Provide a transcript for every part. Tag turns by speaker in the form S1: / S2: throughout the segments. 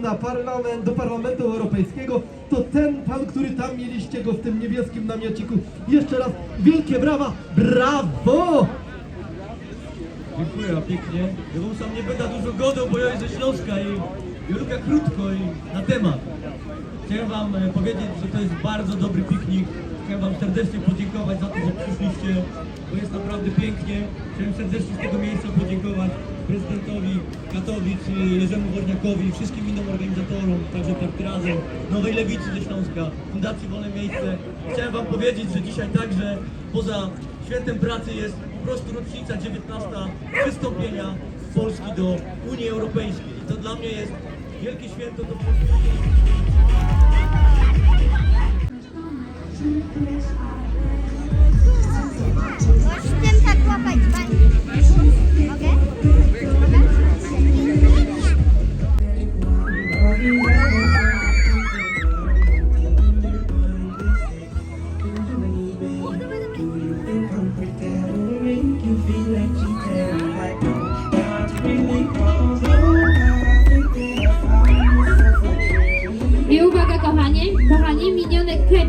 S1: na parlament, do Parlamentu Europejskiego, to ten pan, który tam mieliście go w tym niebieskim namiociku. Jeszcze raz wielkie brawa, brawo!
S2: Dziękuję pięknie. Ja sam nie będę dużo godał, bo ja jestem ze Śląska i, i lubię krótko i na temat. Chciałem wam e, powiedzieć, że to jest bardzo dobry piknik. Chciałem wam serdecznie podziękować za to, przyszliście, bo jest naprawdę pięknie. Chciałem serdecznie z tego miejsca podziękować prezydentowi Katowic, Jerzemu Worniakowi, wszystkim innym organizatorom, także Partyrazem, Nowej Lewicy ze Śląska, Fundacji Wolne Miejsce. Chciałem wam powiedzieć, że dzisiaj także poza świętem pracy jest po prostu rocznica 19 przystąpienia Polski do Unii Europejskiej. I to dla mnie jest wielkie święto do
S3: Możesz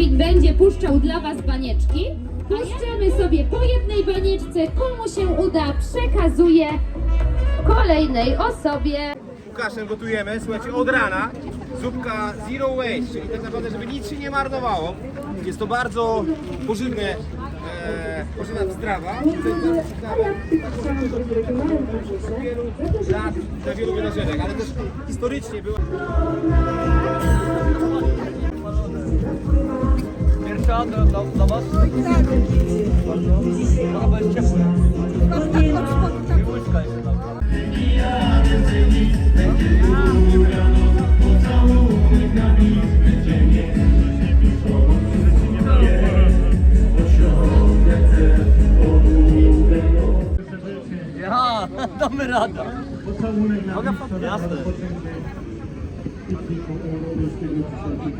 S4: będzie puszczał dla Was banieczki. Puszczamy sobie po jednej banieczce, komu się uda, przekazuje kolejnej osobie.
S5: Łukaszem gotujemy, słuchajcie, od rana. Zupka zero waste, czyli tak naprawdę, żeby nic się nie marnowało. Jest to bardzo pożywne, e, pożywna strawa. Lat dla wielu wydarzeniach, ale też historycznie była.
S2: Pierwsza dla, dla, dla Was? Tak. Trochę jest ciepłe. I łyżka jeszcze tam. Ja, damy radę. Mogę pan? Jasne.
S6: It's people all over the city. You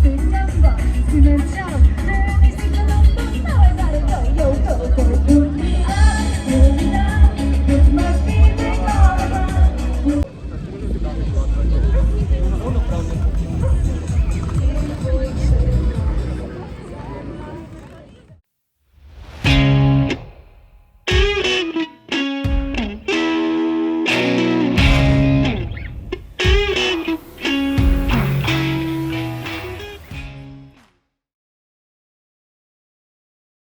S6: say you remember.